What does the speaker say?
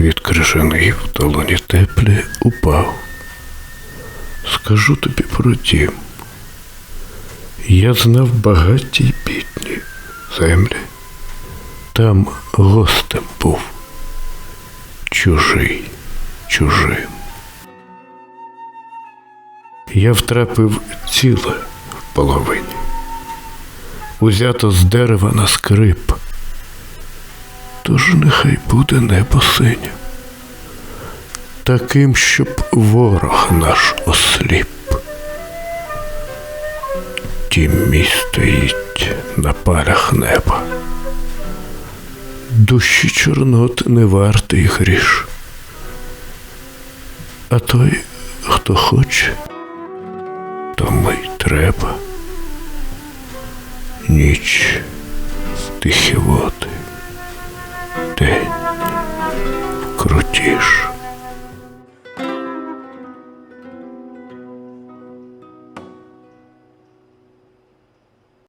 Від крижаний в долоні теплі упав. Скажу тобі про дім. Я знав багаті й бідні землі. Там гостем був. Чужий, чужим. Я втрапив ціле в половині. Узято з дерева на скрип. Тож нехай буде небо синє, таким, щоб ворог наш осліп. Дім мій стоїть на палях неба. Душі чорнот не вартий гріш. А той, хто хоче, тому й треба. Ніч, тихі води, крутіш.